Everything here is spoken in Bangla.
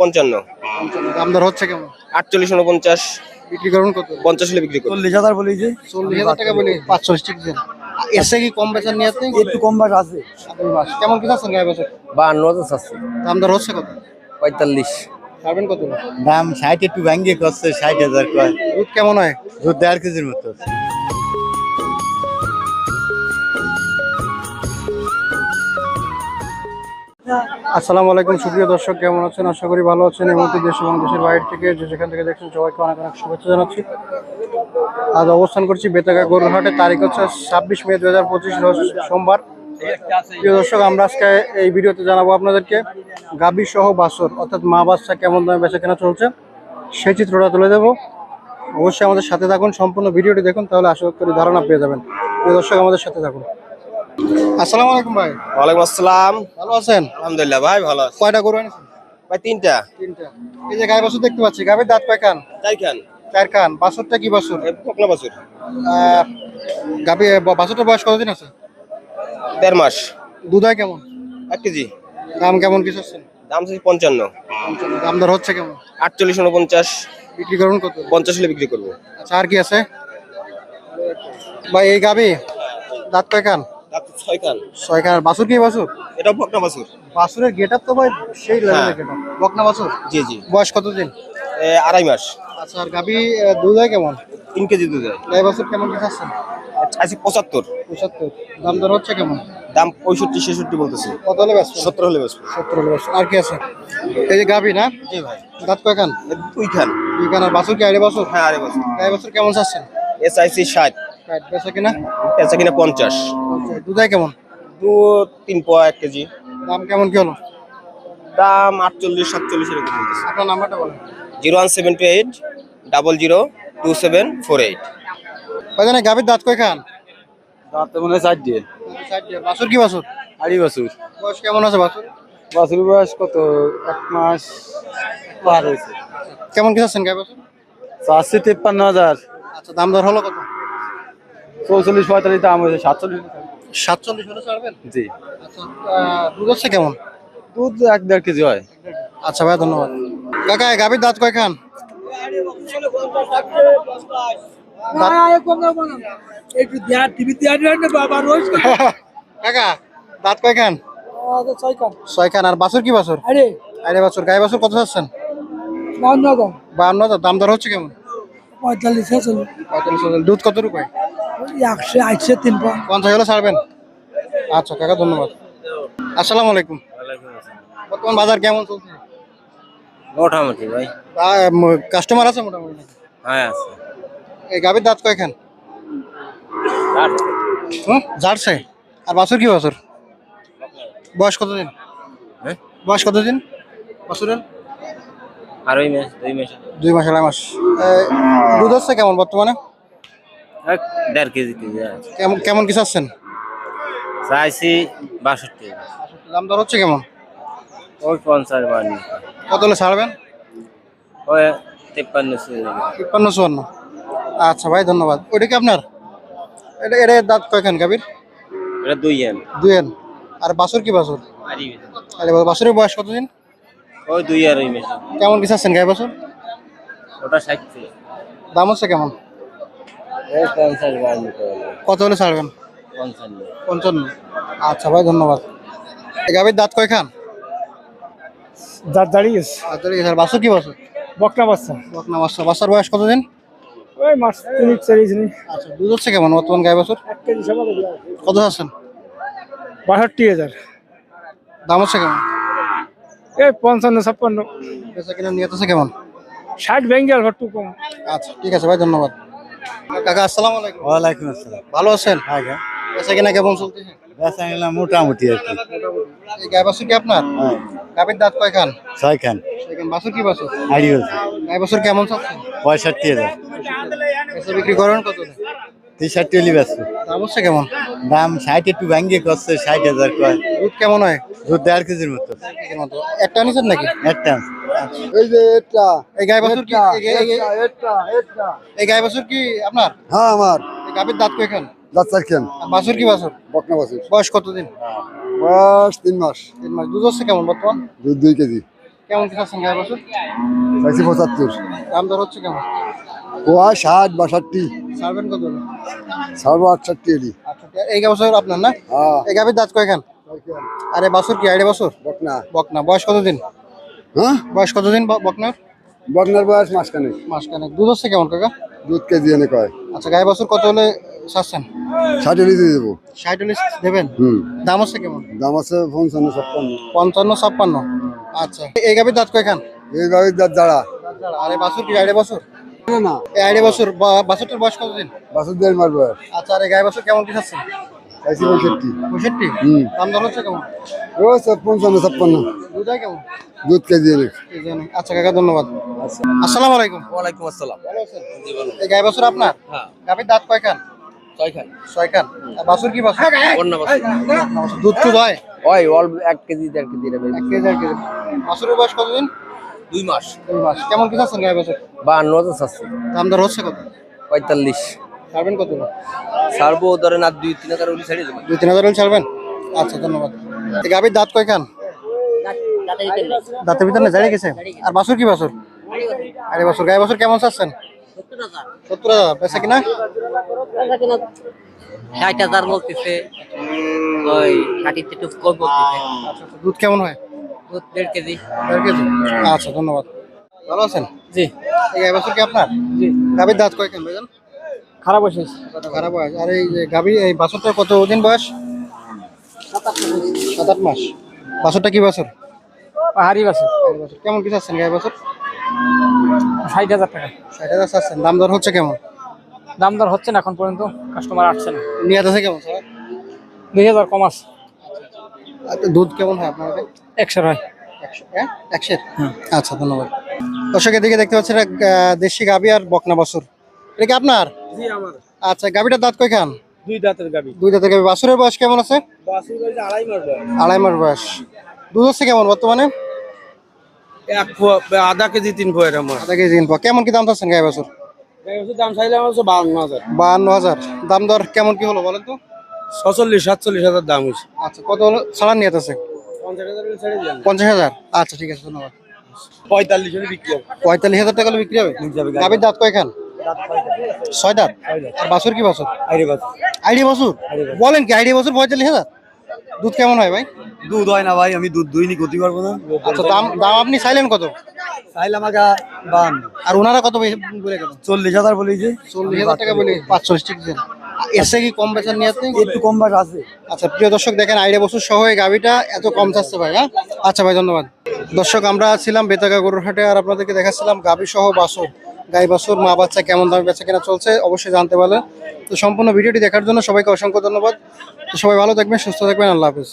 পঞ্চান্ন। দাম দর হচ্ছে কেমন? আটচল্লিশ উনপঞ্চাশ। বিক্রি করুন কত? পঞ্চাশ হলে বিক্রি করব চল্লিশ হাজার বলি যে। চল্লিশ হাজার টাকা বলি পাঁচশো ঠিক আছে। এসে কি কম বেচার নিয়ে আপনি একটু কম বাস আছে। কেমন কি চাচ্ছেন গায়ে বছর? বান্ন হাজার আছে দাম দর হচ্ছে কত? পঁয়তাল্লিশ। ছাড়বেন কত? দাম ষাট একটু ভাঙ্গিয়ে করছে ষাট হাজার কয়। দুধ কেমন হয়? দুধ দেড় কেজির মতো আসসালামু আলাইকুম, সুপ্রিয় দর্শক, কেমন আছেন? আশা করি ভালো আছেন। মুহূর্তে দেশ এবং দেশের বাইরে থেকে যে যেখান থেকে দেখছেন, সবাইকে অনেক অনেক শুভেচ্ছা জানাচ্ছি। আজ অবস্থান করছি বেতাগা গরুরহাটে তারিখ হচ্ছে ছাব্বিশ মে দু হাজার পঁচিশ সোমবার। প্রিয় দর্শক, আমরা আজকে এই ভিডিওতে জানাব আপনাদেরকে গাবি সহ বাসর অর্থাৎ মা বাচ্চা কেমন দামে বেচা কেনা চলছে, সেই চিত্রটা তুলে দেবো। অবশ্যই আমাদের সাথে থাকুন, সম্পূর্ণ ভিডিওটি দেখুন, তাহলে আশা করি ধারণা পেয়ে যাবেন। প্রিয় দর্শক, আমাদের সাথে থাকুন। আসসালামু আলাইকুম ভাই। ওয়ালাইকুম আসসালাম। ভালো আছেন? আলহামদুলিল্লাহ ভাই ভালো আছি। কয়টা গরু এনেছেন? ভাই তিনটা। তিনটা। এই যে গায়ে বাছুর দেখতে পাচ্ছি গাভীর দাঁত কয় কান খান। চার কান বাছুরটা কি বাছুর? পকলা বছর। আহ, গাভী ব- বাছুরটার বয়স কতদিন আছে? দেড় মাস। দুধ হয় কেমন? এক কেজি। দাম কেমন কিছু আছেন দাম চাইছি পঞ্চান্ন। দাম দর হচ্ছে কেমন? আটচল্লিশ উনপঞ্চাশ। বিক্রি করুন কত? পঞ্চাশ হলে বিক্রি করব। আচ্ছা আর কি আছে? ভাই এই গাভী দাঁত কান তো ছয় কান কি বাছুর? এটাও পকলা বছর। বাছুরের গেট তো ভাই সেই লেভেলের হ্যাঁ। বকনা বাছুর? জি জি। বয়স কতদিন? আড়াই মাস। আচ্ছা আর গাভী দুধ হয় কেমন? তিন কেজি দুধ হয়। বাছুর কেমন আছেন চাইছি পঁচাত্তর। পঁচাত্তর। দাম দর হচ্ছে কেমন? দাম পঁয়ষট্টি ছেষট্টি বলতেছে। কত হলে ব্যস্ত সত্তর হলে বেসবো সত্তর হলে ব্যস্ত আর কি আছে? এই যে গাভী না? জি ভাই। দাঁত কয় কান দুই খান দুই আর বাছুর কি আড়ে বাছুর? হ্যাঁ আড়াই বছর। গায়ে বাছুর কেমন চাচ্ছেন? এ চাইছি ষাট। কাট বেচা কিনা? পেঁচা কিনা পঞ্চাশ। দুধাই কেমন? দু তিন পোয়া এক কেজি। দাম কেমন কি হলো? দাম আটচল্লিশ সাতচল্লিশ এরকম বলতেছে। আপনার নাম্বারটা বলেন। Zero one seven two eight double zero two seven four eight. ভাই গাভীর দাঁত কয় খান? দাঁত মনে হয় ষাট দিয়ে। বাছুর কি বাছুর? আড়ি বছর। বয়স কেমন আছে বাছুর? বছর বয়স কত? এক মাস পার হয়েছে। কেমন কি আছেন গায়ে বাছুর? চারশো তিপ্পান্ন হাজার। আচ্ছা দাম দর হলো কত? চৌচল্লিশ পঁয়তাল্লিশ দাম হয়েছে সাতচল্লিশ। সাতচল্লিশ হলে ছাড়বেন? জি। আচ্ছা দুধ হচ্ছে কেমন? দুধ এক দেড় কেজি হয়। আচ্ছা ভাই ধন্যবাদ। কাকা গাভীর দাঁত কয় খান? একটু দেয়া টিভি বাবা রোজ কাকা দাঁত কয় খান? ছয় খান। আর বাছুর কি বাছুর? আরে আরে বাছুর গায়ে বাছুর কত চাচ্ছেন? দাম। দর হচ্ছে কেমন? পঁয়তাল্লিশ দুধ কত রুপায় একশো আটশো তিন পঞ্চাশ হলে ছাড়বেন? আচ্ছা কাকা ধন্যবাদ। আসসালামু। আলাইকুম বর্তমান বাজার কেমন চলছে? মোটামুটি ভাই। কাস্টমার আছে মোটামুটি হ্যাঁ আছে। এই গাভীর দাঁত কয়খান? আর বাছুর কি বাছুর? বয়স কতদিন? হ্যাঁ? বয়স কতদিন? বাছুরের? আর ওই মাস দুই মাস। দুই মাস আড়াই মাস। দুধ হচ্ছে কেমন বর্তমানে? দেড় কেজি কেজি আছে কেমন কেমন কি চাচ্ছেন? চাইছি বাষট্টি। দাম দর হচ্ছে কেমন? ওই পঞ্চাশ বান্ন। কত হলে ছাড়বেন? ওই তিপ্পান্ন তিপ্পান্ন চুয়ান্ন। আচ্ছা ভাই ধন্যবাদ। ওইটা কি আপনার? এটা এটা দাঁত কয়খান গাভীর? এটা দুই এম দুয়েন আর বাছুর কি বাছুর? আরে বাবা, বাছুরের বয়স কতদিন? ওই দুই আর ওই মাস কেমন কি চাচ্ছেন গায়ে বাছুর? ওটা ষাট দাম হচ্ছে কেমন? কত হলে ছাড়বেন? পঞ্চান্ন। পঞ্চান্ন। আচ্ছা ভাই ধন্যবাদ। এই গাভীর দাঁত কয়খান? দাঁত দাঁড়িয়েছে আচ্ছা ঠিক আছে আর বাছুর কি বাছুর? বকনা বাচ্চা। বকনা বাচ্চা। বাচ্চার বয়স কতদিন? ওই মাস তিন চারিশ আচ্ছা দুধ হচ্ছে কেমন বর্তমান গায়ে কত বাষট্টি হাজার। দাম হচ্ছে কেমন? এই পঞ্চান্ন ছাপ্পান্ন। বেচা কিনা নিয়ে আছে কেমন? ষাট বেঙ্গল ঘরটু কম আচ্ছা ঠিক আছে ভাই ধন্যবাদ। কাকা আসসালামু আলাইকুম। ওয়ালাইকুম আসসালাম। ভালো আছেন? বেচা কিনা কেমন চলতেছে? বেচা গেলাম মোটামুটি আর কি। এই গায়ে বাছুর কি আপনার? হ্যাঁ। গাভীর দাঁত কয়খান ছয় খান। সেখান বাছুর কি বাছুর? আড়ি বাছুর। কেমন চাচ্ছেন পঁয়ষট্টি হাজার। বেচা বিক্রি করেন কত হলি ব্যস্ত দাম হচ্ছে কেমন? দাম ষাট একটু ভাঙ্গিয়ে করছে ষাট হাজার কয়। দুধ কেমন হয়? দুধ দেড় কেজির মতো। একটা নিছেন নাকি? একটা এই যে এটা এই গায়ে বাছুর কি এই- এই- এই- এটা এটা এই গায়ে বাছুর কি আপনার? হ্যাঁ আমার। গাভীর দাঁত কয়খান? বাছুর কি বাছুর? বকনা বাছুর। বয়স কতদিন? বয়স তিন মাস। তিন মাস। দুধ হচ্ছে কেমন বর্তমান? দুধ দুই কেজি। কেমন কি চাচ্ছেন গায়ে বছর? চাইছি পঁচাত্তর। দাম দর হচ্ছে কেমন? ষাট বাষট্টি। কত আটষট্টি এলি আচ্ছা এই আপনার না? হ্যাঁ। এই গাভীর দাঁত কয়খান? আরে বাছুর কি? আড়ে বছর? বকনা। বকনা। বয়স কতদিন? হ্যাঁ? বয়স কতদিন ব- বকনার? বকনার বয়স মাসখানেক। মাসখানেক। দুধ হচ্ছে কেমন কাকা? দুধ কেজি এনে কয়। আচ্ছা গায়ে বছর কত হলে চাচ্ছেন ষাট দিয়ে দেবো। ষাট হলে দেবেন? হুম। দাম হচ্ছে কেমন? দাম আছে পঞ্চান্ন ছাপ্পান্ন। পঞ্চান্ন ছাপ্পান্ন? আচ্ছা। এই গাভীর দাঁত কয়খান? এই গাড়ির দাঁত দাঁড়া আরে বাছুর কি আড়ে বছর? না এই আড়ে বছর। বা- বাছুরটার বয়স কতদিন? বাসুর দেড় মার বয়স। আচ্ছা আর গায়ে বছর কেমন কি চাচ্ছেন চাইছি পঁয়ষট্টি। পঁয়ষট্টি? হুম। দাম দর হচ্ছে কেমন? ও সব পঞ্চান্ন ছাপ্পান্ন। দুধ কেমন? দুধ কেজি এনে আচ্ছা কাকা ধন্যবাদ। আসসালামু আলাইকুম। ওয়ালাইকুম আসসালাম। ভালো আছেন? এই গায়ে বছর আপনার? হ্যাঁ। গাভীর দাঁত কয়খান? ছয়খান। ছয়খান। আর বাছুর কি বাছুর? অন্য দুধ টুধ হয়? ওই অল্প এক কেজি দেড় কেজি দেবে এক কেজি এক কেজি। বাছুরের বয়স কতদিন? দুই মাস। দুই মাস। কেমন কি চাচ্ছেন গায়ে বছর? বাহান্ন হাজার চারশো দাম দর হচ্ছে কত? পঁয়তাল্লিশ। ছাড়বেন কত? ছাড়বো ধরেন আর দুই তিন হাজার উনি ছেড়ে দেবেন দুই তিন হাজার হলে ছাড়বেন? আচ্ছা ধন্যবাদ। গাভীর দাঁত কয়খান দাঁতের ভিতরে জানিয়ে গেছে? আর বাছুর কি বাছুর? আরে বছর গায়ে বছর কেমন চাচ্ছেন? সত্তর হাজার বেচা কিনা? ষাট হাজার বলতেছে। ওই ষাটিতে একটু কম বলতেছে। আচ্ছা, আচ্ছা, দুধ কেমন হয়? দুধ দেড় কেজি। দেড় কেজি? আচ্ছা ধন্যবাদ। ভালো আছেন? জি। এই গায়ে বছর কি আপনার? জি। গাভীর দাঁত কয়খান ভাইজান? খারাপ হয়েছে। খারাপ বয়স আর এই যে গাভী এই বাছরটা কত দিন বয়স? সাত আট মাস। বাছরটা কি বছর? পাহাড়ি বছর। কেমন কি চাচ্ছেন গায়ে বছর? ষাট হাজার টাকা। ষাট হাজার চাচ্ছেন। দাম দর হচ্ছে কেমন? দাম দর হচ্ছে না এখন পর্যন্ত। কাস্টমার আসছে না। নিয়ে আছে কেমন স্যার? দুই হাজার কম আছে। আচ্ছা, দুধ কেমন হয় আপনার কাছে? একশো হয়? হ্যাঁ একশো আচ্ছা ধন্যবাদ। দর্শক এদিকে দেখতে একটা, দেশি গাভী আর বকনা বছর। এটা কি আপনার? জি আমার আচ্ছা গাভীটার দাঁত কয়খান? দুই দাঁতের গাবি দুই দাঁতের গাভী। বাছুরের বয়স কেমন আছে? বাসি বাজে আড়াই মাস বয়স। আড়াই মাস বয়স। দুধ হচ্ছে কেমন বর্তমানে? এক আধা কেজি তিন ফোয়ের আমার। আধা কেজি দিন পর কেমন কি দাম চাচ্ছেন গায়ে বছর? দাম চাইলে আমার হচ্ছে বাউন্ন হাজার। বাহান্ন হাজার। দাম দর কেমন কি হলো বলেন তো? ছচল্লিশ সাতচল্লিশ হাজার দাম হয়েছে। আচ্ছা কত হলো? ছাড়ার নিয়ে আছে পঞ্চাশ হাজার আচ্ছা ঠিক আছে ধন্যবাদ। পঁয়তাল্লিশ হলে বিক্রি হবে। পঁয়তাল্লিশ হাজার টাকা বিক্রি হবে? গাভীর দাঁত কয়খান? ছয় দাঁত আর বাছুর কি বাছুর? আইরে বাস আইডি বাছুর? বলেন কি আইডি বাছুর পঁয়তাল্লিশ হাজার? দুধ কেমন হয় ভাই? দুধ হয় না ভাই আমি দুধ দুইনি ক্ষতি পারব না। আচ্ছা দাম দাম আপনি চাইলেন কত? চাইলে আমাকে বান আর ওনারা কত বলে গেল? চল্লিশ হাজার বলেছে। চল্লিশ হাজার টাকা বলে পাঁচচল্লিশ ঠিক আছে। এসে কি কম বেচার নিয়ে একটু কম বাস আছে। আচ্ছা প্রিয় দর্শক দেখেন আইডিয়া বছর সহ এই গাভিটা এত কম চাচ্ছে ভাই হ্যাঁ? আচ্ছা ভাই ধন্যবাদ। দর্শক আমরা ছিলাম বেতাগা গরুর হাটে আর আপনাদেরকে দেখাচ্ছিলাম গাভি সহ বাসর গাই বাছুর, মা বাচ্চা কেমন দামে বেচা কেনা চলছে অবশ্যই জানতে পারলেন তো সম্পূর্ণ ভিডিওটি দেখার জন্য সবাইকে অসংখ্য ধন্যবাদ। তো সবাই ভালো থাকবেন, সুস্থ থাকবেন, আল্লাহ হাফিজ।